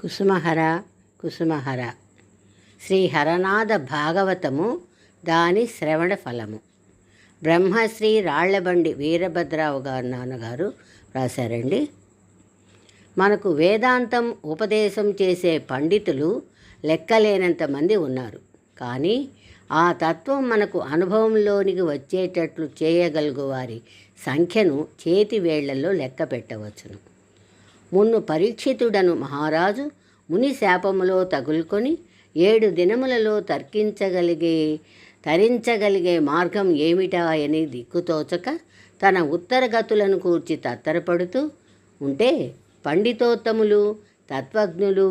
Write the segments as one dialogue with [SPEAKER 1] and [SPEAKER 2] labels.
[SPEAKER 1] కుసుమహర కుసుమహర. శ్రీ హరనాథ భాగవతము దాని శ్రవణ ఫలము. బ్రహ్మశ్రీ రాళ్ళబండి వీరభద్రరావు గారు నాన్నగారు రాశారండి. మనకు వేదాంతం ఉపదేశం చేసే పండితులు లెక్కలేనంత మంది ఉన్నారు. కానీ ఆ తత్వం మనకు అనుభవంలోనికి వచ్చేటట్లు చేయగలుగు వారి సంఖ్యను చేతి వేళ్ళలో లెక్క పెట్టవచ్చును. మున్ను పరీక్షితుడను మహారాజు ముని శాపములో తగులుకొని ఏడు దినములలో తర్కించగలిగే తరించగలిగే మార్గం ఏమిటా అని దిక్కుతోచక తన ఉత్తరగతులను కూర్చి తత్తరపడుతూ ఉంటే పండితోత్తములు తత్వజ్ఞులు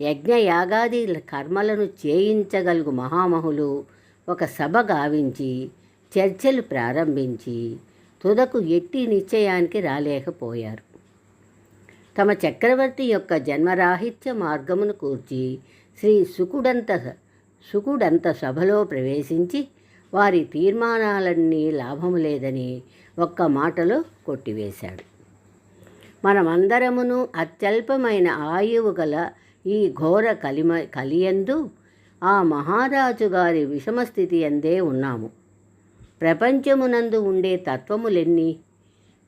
[SPEAKER 1] యజ్ఞయాగాది కర్మలను చేయించగలుగు మహామహులు ఒక సభ గావించి చర్చలు ప్రారంభించి తుదకు ఎట్టి నిశ్చయానికి రాలేకపోయారు. తమ చక్రవర్తి యొక్క జన్మరాహిత్య మార్గమును కూర్చి శ్రీ సుకుడంత సుకుడంత సభలో ప్రవేశించి వారి తీర్మానాలన్నీ లాభము లేదని ఒక్క మాటలో కొట్టివేశాడు. మనమందరమును అత్యల్పమైన ఆయువు గల ఈ ఘోర కలిమ కలియందు ఆ మహారాజు గారి విషమస్థితి అందే ఉన్నాము. ప్రపంచమునందు ఉండే తత్వములెన్ని?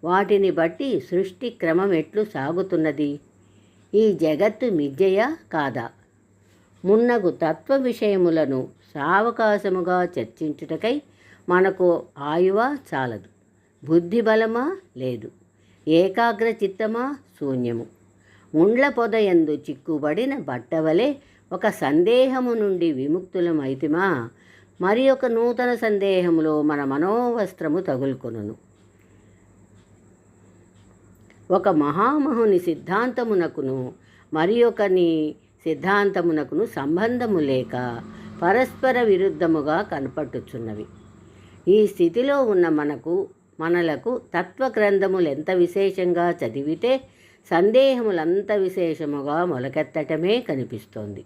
[SPEAKER 1] వాటిని బట్టి సృష్టి క్రమం ఎట్లు సాగుతున్నది? ఈ జగత్తు మిజ్జయా కాదా? మున్నగు తత్వ విషయములను సావకాశముగా చర్చించుటకై మనకు ఆయువ చాలదు బుద్ధి బలమా లేదు ఏకాగ్ర చిత్తమా శూన్యము. ముండ్ల పొదయందు చిక్కుబడిన బట్టవలే ఒక సందేహము నుండి విముక్తులమైతిమా? మరి ఒక నూతన సందేహములో మన మనోవస్త్రము తగులుకొనును. ఒక మహామహుని సిద్ధాంతమునకును మరి ఒకని సిద్ధాంతమునకును సంబంధము లేక పరస్పర విరుద్ధముగా కనపట్టుచున్నవి ఈ స్థితిలో ఉన్న మనకు మనలకు తత్వగ్రంథములు ఎంత విశేషంగా చదివితే సందేహములంత విశేషముగా మొలకెత్తటమే కనిపిస్తోంది.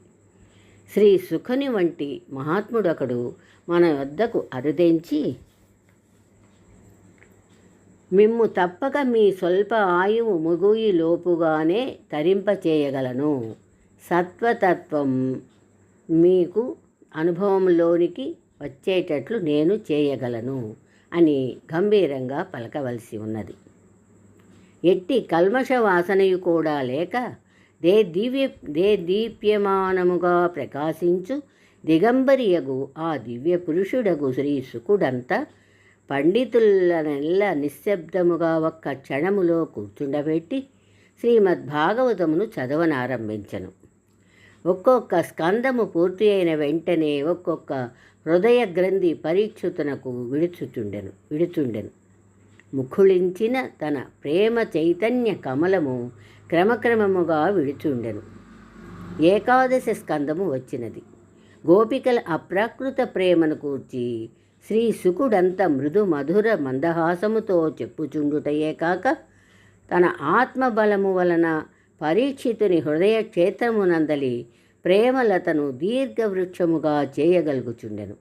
[SPEAKER 1] శ్రీ సుఖని వంటి మహాత్ముడొకడు మన వద్దకు అరుదించి మిమ్ము తప్పక మీ స్వల్ప ఆయువు ముగుయి లోపుగానే తరింపచేయగలను. సత్వతత్వం మీకు అనుభవంలోనికి వచ్చేటట్లు నేను చేయగలను అని గంభీరంగా పలకవలసి ఉన్నది. ఎట్టి కల్మష వాసనయు కూడా లేక దే దివ్య దే దీప్యమానముగా ప్రకాశించు దిగంబరియగు ఆ దివ్య పురుషుడగు శ్రీ సుకుడంతా పండితులనెల్ల నిశ్శబ్దముగా ఒక్క క్షణములో కూర్చుండబెట్టి శ్రీమద్భాగవతమును చదవనారంభించను. ఒక్కొక్క స్కందము పూర్తి అయిన వెంటనే ఒక్కొక్క హృదయ గ్రంథి పరీక్షుతునకు విడుచుచుండెను విడుచుండెను. ముఖుళించిన తన ప్రేమ చైతన్య కమలము క్రమక్రమముగా విడుచుండెను. ఏకాదశ స్కందము వచ్చినది. గోపికల అప్రాకృత ప్రేమను కూర్చి శ్రీ సుకుడంత మృదు మధుర మందహాసముతో చెప్పుచుండుటయే కాక తన ఆత్మబలము వలన పరీక్షితుని హృదయ క్షేత్రమునందలి ప్రేమలతను దీర్ఘవృక్షముగా చేయగలుగుచుండెను.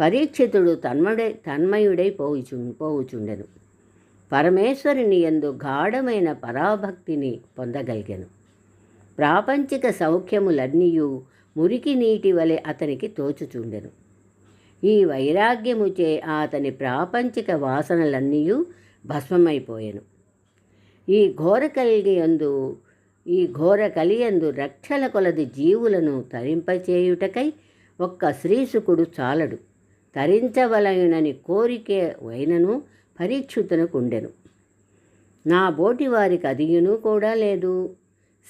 [SPEAKER 1] పరీక్షితుడు తన్మడై తన్మయుడై పోవుచు పోవుచుండెను. పరమేశ్వరుని ఎందు గాఢమైన పరాభక్తిని పొందగలిగాను. ప్రాపంచిక సౌఖ్యములన్నీయు మురికి నీటి వలె అతనికి తోచుచుండెను. ఈ వైరాగ్యముచే అతని ప్రాపంచిక వాసనలన్నీ భస్మమైపోయాను. ఈ ఘోర కలిగియందు ఈ ఘోర కలియందు రక్షల కొలది జీవులను తరింపచేయుటకై ఒక్క శ్రీసుకుడు చాలడు. తరించవలయునని కోరికే వైనను పరీక్షితునకుండెను. నా బోటి వారికి అదియును కూడా లేదు.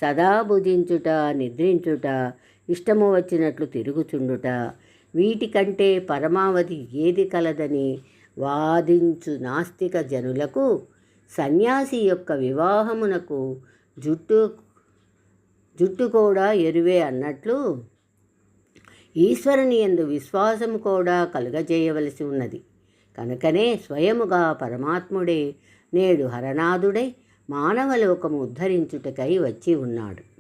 [SPEAKER 1] సదా భుజించుట నిద్రించుట ఇష్టము వచ్చినట్లు తిరుగుచుండుట వీటికంటే పరమావధి ఏది కలదని వాదించు నాస్తిక జనులకు సన్యాసి యొక్క వివాహమునకు జుట్టు జుట్టు కూడా ఎరువే అన్నట్లు ఈశ్వరుని ఎందు విశ్వాసం కూడా కలుగజేయవలసి ఉన్నది. కనుకనే స్వయముగా పరమాత్ముడే నేడు హరనాథుడై మానవలోకము ఉద్ధరించుటకై వచ్చి ఉన్నాడు.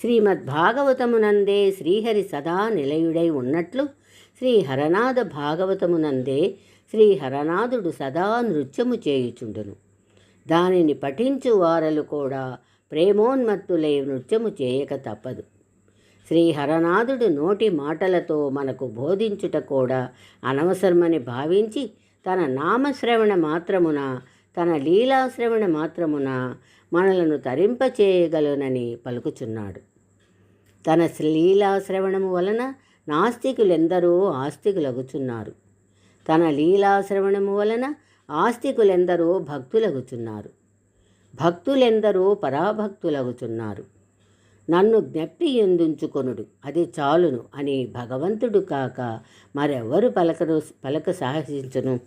[SPEAKER 1] శ్రీమద్భాగవతమునందే శ్రీహరి సదా నిలయుడై ఉన్నట్లు శ్రీ హరనాథ భాగవతమునందే శ్రీ హరనాథుడు సదా నృత్యము చేయుచుండును. దానిని పఠించు వారలు కూడా ప్రేమోన్మత్తులై నృత్యము చేయక తప్పదు. శ్రీ హరనాథుడు నోటి మాటలతో మనకు బోధించుట కూడా అనవసరమని భావించి తన నామశ్రవణ మాత్రమున తన లీలాశ్రవణ మాత్రమున మనలను తరింపచేయగలనని పలుకుచున్నాడు. తన లీలాశ్రవణము వలన నాస్తికులెందరో ఆస్తికులగుచున్నారు. తన లీలాశ్రవణము వలన ఆస్తికులెందరో భక్తులగుచున్నారు. భక్తులెందరో పరాభక్తులగుచున్నారు. నన్ను జ్ఞప్తి ఎందుంచుకొనుడు అది చాలును అని భగవంతుడు కాక మరెవ్వరు పలకరు పలక సాహసించును?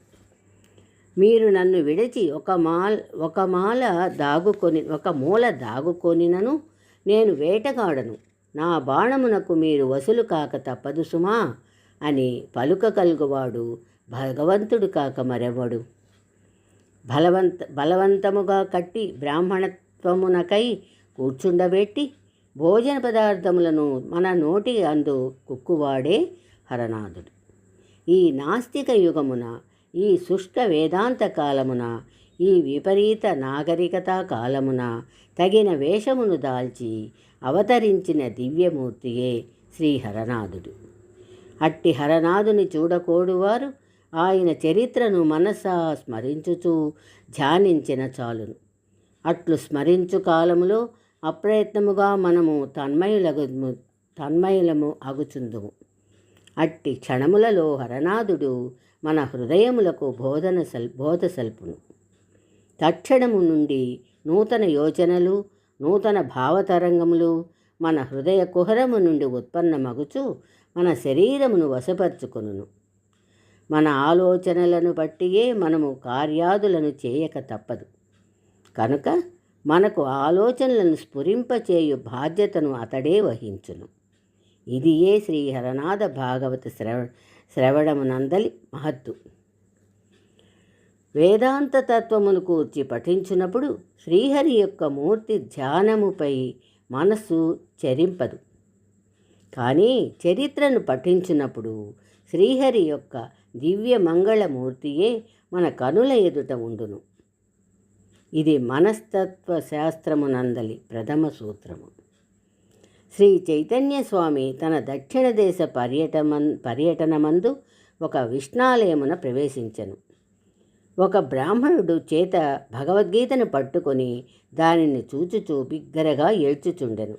[SPEAKER 1] మీరు నన్ను విడిచి ఒక మాల్ ఒక మాల దాగుకొని ఒక మూల దాగుకొనినను నేను వేటగాడను. నా బాణమునకు మీరు వసూలు కాక తప్పదు సుమా అని పలుక కలుగువాడు భగవంతుడు కాక మరెవడు? బలవంత బలవంతముగా కట్టి బ్రాహ్మణత్వమునకై కూర్చుండబెట్టి భోజన పదార్థములను మన నోటి అందు కుక్కువాడే హరనాథుడు. ఈ నాస్తిక యుగమున ఈ సుష్ట వేదాంత కాలమున ఈ విపరీత నాగరికతా కాలమున తగిన వేషమును దాల్చి అవతరించిన దివ్యమూర్తియే శ్రీ హరనాథుడు అట్టి హరనాథుని చూడకోడువారు ఆయన చరిత్రను మనసా స్మరించుచూ ధ్యానించిన చాలును. అట్లు స్మరించు కాలములో అప్రయత్నముగా మనము తన్మయులగు తన్మయులము అగుచుందుము. అట్టి క్షణములలో హరనాథుడు మన హృదయములకు బోధన సల్ బోధ సల్పును. తక్షణము నుండి నూతన యోచనలు నూతన భావతరంగములు మన హృదయ కుహరము నుండి ఉత్పన్నమగుచు మన శరీరమును వశపరుచుకొనును. మన ఆలోచనలను బట్టియే మనము కార్యాదులను చేయక తప్పదు. కనుక మనకు ఆలోచనలను స్ఫురింపచేయు బాధ్యతను అతడే వహించును. ఇది ఏ శ్రీ హరనాథ భాగవత శ్రవ శ్రవణమునందలి మహత్తు. వేదాంత తత్వమును కూర్చి పఠించినప్పుడు శ్రీహరి యొక్క మూర్తి ధ్యానముపై మనస్సు చరింపదు. కానీ చరిత్రను పఠించినప్పుడు శ్రీహరి యొక్క దివ్య మంగళమూర్తియే మన కనుల ఎదుట ఉండును. ఇది మనస్తత్వ శాస్త్రమునందలి ప్రథమ సూత్రము. శ్రీ చైతన్య స్వామి తన దక్షిణ దేశ పర్యటమన్ పర్యటనమందు ఒక విష్ణాలయమున ప్రవేశించను. ఒక బ్రాహ్మణుడు చేత భగవద్గీతను పట్టుకొని దానిని చూచుచూ బిగ్గరగా ఏడ్చుచుండెను.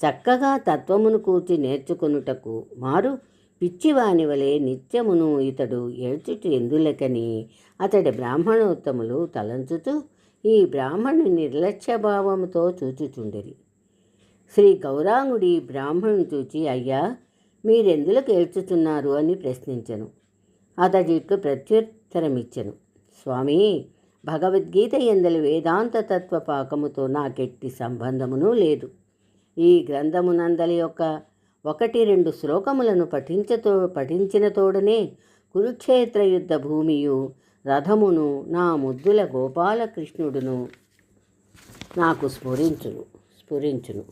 [SPEAKER 1] చక్కగా తత్వమును కూర్చి నేర్చుకొనుటకు మారు పిచ్చివాని వలె నిత్యమును ఇతడు ఏడ్చుచు ఎందులకని అతడి బ్రాహ్మణోత్తములు తలంచుతూ ఈ బ్రాహ్మణుని నిర్లక్ష్య భావముతో చూచుచుండిరి. శ్రీ గౌరాంగుడి బ్రాహ్మణుని చూచి అయ్యా మీరెందులకు ఏడ్చుతున్నారు అని ప్రశ్నించను. అతడిట్లు ప్రత్యుత్తరమిచ్చను. స్వామి భగవద్గీత ఎందలి వేదాంత తత్వ పాకముతో నాకెట్టి సంబంధమునూ లేదు. ఈ గ్రంథమునందలి యొక్క ఒకటి రెండు శ్లోకములను పఠించతో పఠించిన తోడనే కురుక్షేత్ర యుద్ధ భూమియు రథమును నా ముద్దుల గోపాలకృష్ణుడును నాకు స్ఫురించును స్ఫురించును.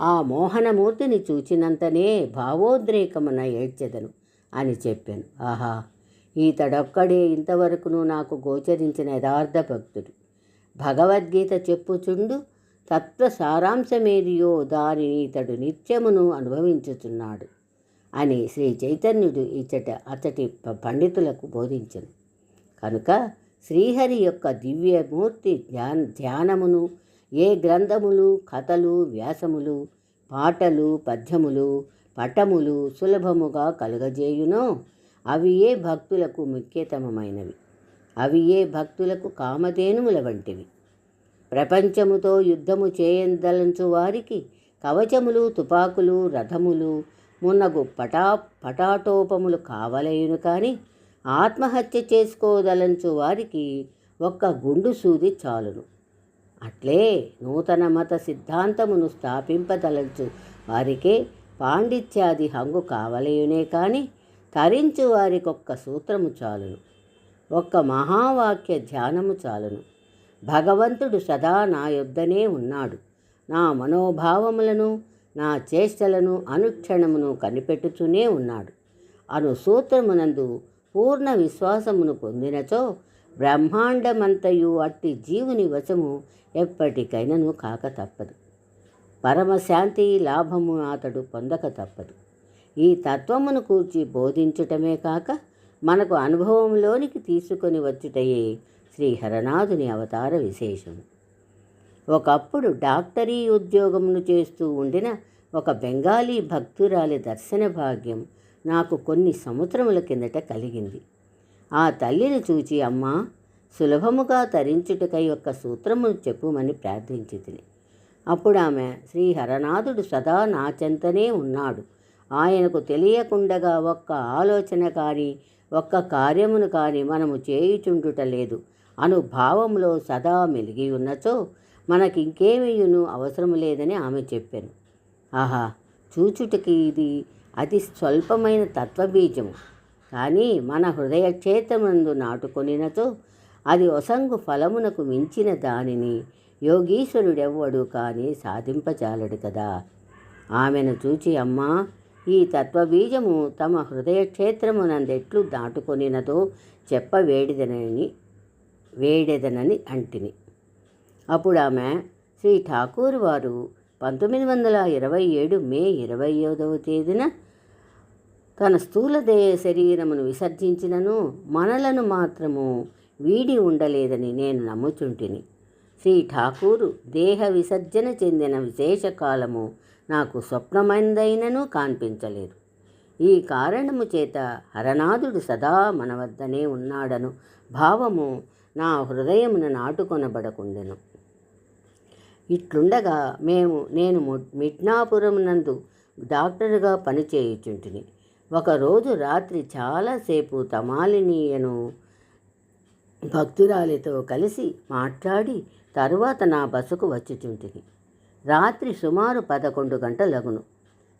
[SPEAKER 1] ఆ మోహనమూర్తిని చూచినంతనే భావోద్రేకమున ఏడ్చెదను అని చెప్పాను. ఆహా! ఈతడొక్కడే ఇంతవరకును నాకు గోచరించిన యథార్థ భక్తుడు. భగవద్గీత చెప్పుచుండు తత్వ సారాంశమేదియో దానిని ఇతడు నిత్యమును అనుభవించుచున్నాడు అని శ్రీ చైతన్యుడు ఇచ్చట అతటి పండితులకు బోధించను. కనుక శ్రీహరి యొక్క దివ్యమూర్తి ధ్యాన ధ్యానమును ఏ గ్రంథములు కథలు వ్యాసములు పాటలు పద్యములు పటములు సులభముగా కలుగజేయునో అవి ఏ భక్తులకు ముఖ్యతమమైనవి. అవియే భక్తులకు కామధేనుముల వంటివి. ప్రపంచముతో యుద్ధము చేయందలంచు వారికి కవచములు తుపాకులు రథములు మున్నగు పటా పటాటోపములు కావలేయును కానీ ఆత్మహత్య చేసుకోదలంచు వారికి ఒక్క గుండు సూది చాలును. అట్లే నూతన మత సిద్ధాంతమును స్థాపింపదలచు వారికే పాండిత్యాది హంగు కావలేయునే కానీ కరించు వారికొక్క సూత్రము చాలును. ఒక్క మహావాక్య ధ్యానము చాలును. భగవంతుడు సదా నా యొద్దనే ఉన్నాడు. నా మనోభావములను నా చేష్టలను అనుక్షణమును కనిపెట్టుతూనే ఉన్నాడు. అను సూత్రమునందు పూర్ణ విశ్వాసమును పొందినచో బ్రహ్మాండమంతయు అట్టి జీవుని వశము ఎప్పటికైనను కాక తప్పదు. పరమశాంతి లాభము అతడు పొందక తప్పదు. ఈ తత్వమును కూర్చి బోధించుటమే కాక మనకు అనుభవంలోనికి తీసుకొని వచ్చుటయే శ్రీ హరనాథుని అవతార విశేషము ఒకప్పుడు డాక్టరీ ఉద్యోగమును చేస్తూ ఉండిన ఒక బెంగాలీ భక్తురాలి దర్శన భాగ్యం నాకు కొన్ని సంవత్సరముల కిందట కలిగింది. ఆ తల్లిని చూచి అమ్మా సులభముగా తరించుటకై ఒక సూత్రమును చెప్పుమని ప్రార్థించి అప్పుడు ఆమె శ్రీ హరనాథుడు సదా నా చెంతనే ఉన్నాడు. ఆయనకు తెలియకుండగా ఒక్క ఆలోచన కానీ ఒక్క కార్యమును కానీ మనము చేయుచుండుట లేదు అను భావంలో సదా మెలిగి ఉన్నచో మనకింకేమీయును అవసరం లేదని ఆమె చెప్పాను. ఆహా చూచుటకి ఇది అతి స్వల్పమైన తత్వబీజము. కానీ మన హృదయ క్షేత్రమందు నాటుకొనినచో అది ఒసంగు ఫలమునకు మించిన దానిని యోగీశ్వరుడెవ్వడు కానీ సాధింపచాలడు కదా. ఆమెను చూచి అమ్మా ఈ తత్వబీజము తమ హృదయ క్షేత్రమునందెట్లు దాటుకొనినదో చెప్పవేడిదనని వేడెదనని అంటిని. అప్పుడు ఆమె శ్రీ ఠాకూర్ వారు పంతొమ్మిది వందల ఇరవై ఏడు మే ఇరవై ఐదవ తేదీన తన స్థూల దేహ శరీరమును విసర్జించినను మనలను మాత్రము వీడి ఉండలేదని నేను నమ్ముచుంటిని. శ్రీ ఠాకూరు దేహ విసర్జన చెందిన విశేష కాలము నాకు స్వప్నమైందైనను కాన్పించలేదు. ఈ కారణము చేత హరనాథుడు సదా మన వద్దనే ఉన్నాడను. భావము నా హృదయమున నాటుకొనబడకుండెను. ఇట్లుండగా మేము నేను మిడ్నాపురం నందు డాక్టర్గా పనిచేయుచుంటిని. ఒకరోజు రాత్రి చాలాసేపు తమాలినీయను భక్తురాలితో కలిసి మాట్లాడి తరువాత నా బస్సుకు వచ్చుచుంటిని. రాత్రి సుమారు పదకొండు గంటలగును.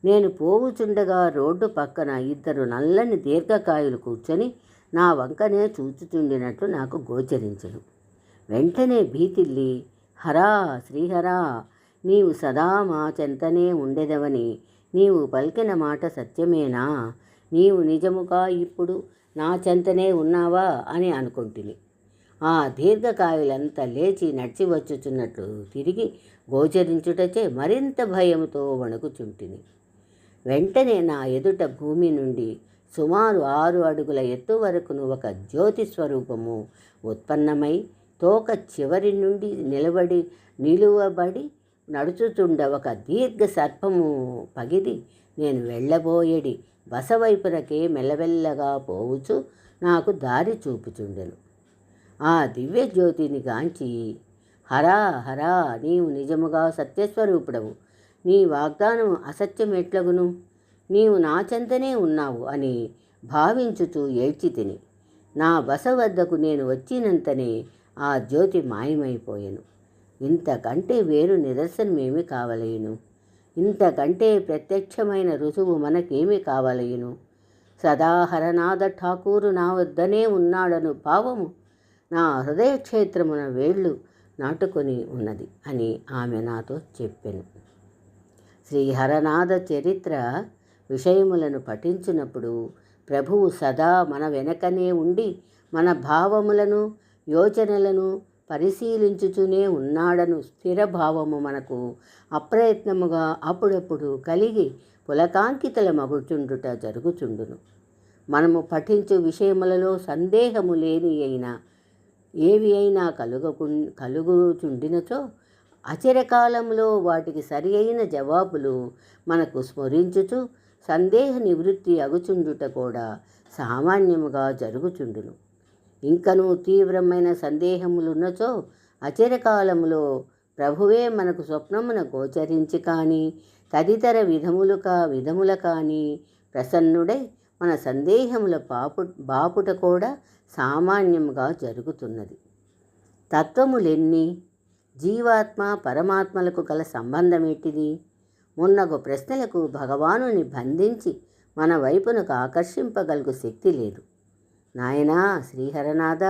[SPEAKER 1] నేను పోవుచుండగా రోడ్డు పక్కన ఇద్దరు నల్లని దీర్ఘకాయలు కూర్చొని నా వంకనే చూచుచుండినట్లు నాకు గోచరించను. వెంటనే భీతిల్లి హరా శ్రీహరా నీవు సదా మా చెంతనే ఉండెదవని నీవు పలికిన మాట సత్యమేనా? నీవు నిజముగా ఇప్పుడు నా చెంతనే ఉన్నావా? అని అనుకుంటుని. ఆ దీర్ఘకాయులంతా లేచి నడిచి వచ్చుచున్నట్లు తిరిగి గోచరించుటచే మరింత భయంతో వణుకుచుంటిని. వెంటనే నా ఎదుట భూమి నుండి సుమారు ఆరు అడుగుల ఎత్తు వరకును ఒక జ్యోతి స్వరూపము ఉత్పన్నమై తోక చివరి నుండి నిలబడి నిలువబడి నడుచుచుండ ఒక దీర్ఘ సర్పము పగిది నేను వెళ్ళబోయేడి. బసవైపునకే మెల్లవెల్లగా పోవుచు నాకు దారి చూపుచుండెను. ఆ దివ్య జ్యోతిని గాంచి హరా హరా నీవు నిజముగా సత్యస్వరూపుడవు. నీ వాగ్దానం అసత్యం ఎట్లగును? నీవు నా చెంతనే ఉన్నావు అని భావించుతూ ఏడ్చి తిని నా బస వద్దకు నేను వచ్చినంతనే ఆ జ్యోతి మాయమైపోయాను. ఇంతకంటే వేరు నిదర్శనమేమి కావలేను? ఇంతకంటే ప్రత్యక్షమైన రుజువు మనకేమి కావలేను? సదాహరనాథ ఠాకూరు నా వద్దనే ఉన్నాడను భావము నా హృదయక్షేత్రమున వేళ్ళు నాటుకొని ఉన్నది అని ఆమె నాతో చెప్పాను. శ్రీ హరనాథ చరిత్ర విషయములను పఠించినప్పుడు ప్రభువు సదా మన వెనకనే ఉండి మన భావములను యోచనలను పరిశీలించుతూనే ఉన్నాడను స్థిర భావము మనకు అప్రయత్నముగా అప్పుడప్పుడు కలిగి పులకాంకితల మగుచుండుట జరుగుచుండును. మనము పఠించు విషయములలో సందేహము లేని అయినా ఏవి అయినా కలుగకు కలుగుచుండినచో అచిరకాలంలో వాటికి సరి అయిన జవాబులు మనకు స్మరించుచు సందేహ నివృత్తి అగుచుండుట కూడా సామాన్యముగా జరుగుచుండును. ఇంకనూ తీవ్రమైన సందేహములున్నచో అచిరకాలంలో ప్రభువే మనకు స్వప్నమున గోచరించి కానీ తదితర విధములు కా విధముల కానీ ప్రసన్నుడై మన సందేహముల పాపు బాపుట కూడా సామాన్యముగా జరుగుతున్నది. తత్వములెన్ని? జీవాత్మ పరమాత్మలకు గల సంబంధమేటిది? మున్నగు ప్రశ్నలకు భగవానుని బంధించి మన వైపునకు ఆకర్షింపగలుగు శక్తి లేదు. నాయనా శ్రీహరనాథ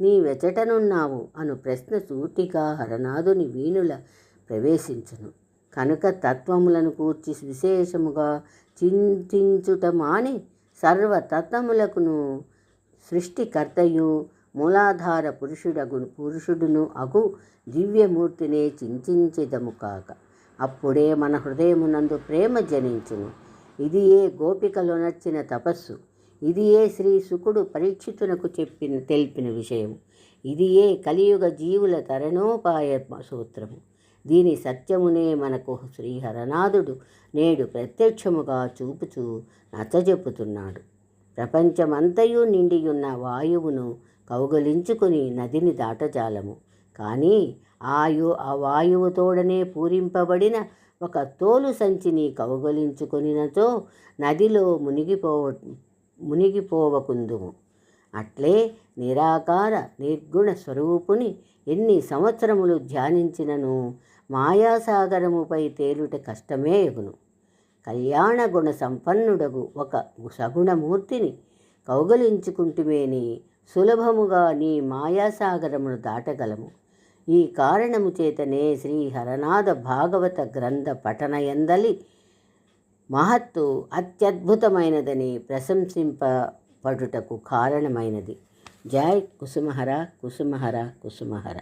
[SPEAKER 1] నీ వెచటనున్నావు అను ప్రశ్న సూటిగా హరనాథుని వీణుల ప్రవేశించును. కనుక తత్వములను కూర్చి విశేషముగా చింతించుట మాని సర్వతత్వములకును సృష్టికర్తయు మూలాధార పురుషుడగు పురుషుడును అగు దివ్యమూర్తినే చింతించెదము కాక. అప్పుడే మన హృదయమునందు ప్రేమ జనించును. ఇది ఏ గోపికలో నచ్చిన తపస్సు. ఇది ఏ శ్రీ శుకుడు పరీక్షితునకు చెప్పిన తెలిపిన విషయం ఇది ఏ కలియుగ జీవుల తరణోపాయ సూత్రము. దీని సత్యమునే మనకు శ్రీహరనాథుడు నేడు ప్రత్యక్షముగా చూపుచూ నచ్చజెప్పుతున్నాడు. ప్రపంచమంతయు నిండియున్న వాయువును కౌగలించుకుని నదిని దాటజాలము. కానీ ఆయు ఆ వాయువు తోడనే పూరింపబడిన ఒక తోలు సంచిని కౌగలించుకొనినచో నదిలో మునిగిపోవ మునిగిపోవకుందుము. అట్లే నిరాకార నిర్గుణ స్వరూపుని ఎన్ని సంవత్సరములు ధ్యానించినను మాయాసాగరముపై తేలుట కష్టమే ఎగును. కళ్యాణ గుణ సంపన్నుడగు ఒక సగుణమూర్తిని కౌగలించుకుంటుమేని సులభముగా నీ మాయాసాగరమును దాటగలము. ఈ కారణము చేతనే శ్రీ హరనాథ భాగవత గ్రంథ పఠనయందలి మహత్తు అత్యద్భుతమైనదని ప్రశంసింపబడుటకు కారణమైనది. జై కుసుమహర కుసుమహర కుసుమహర.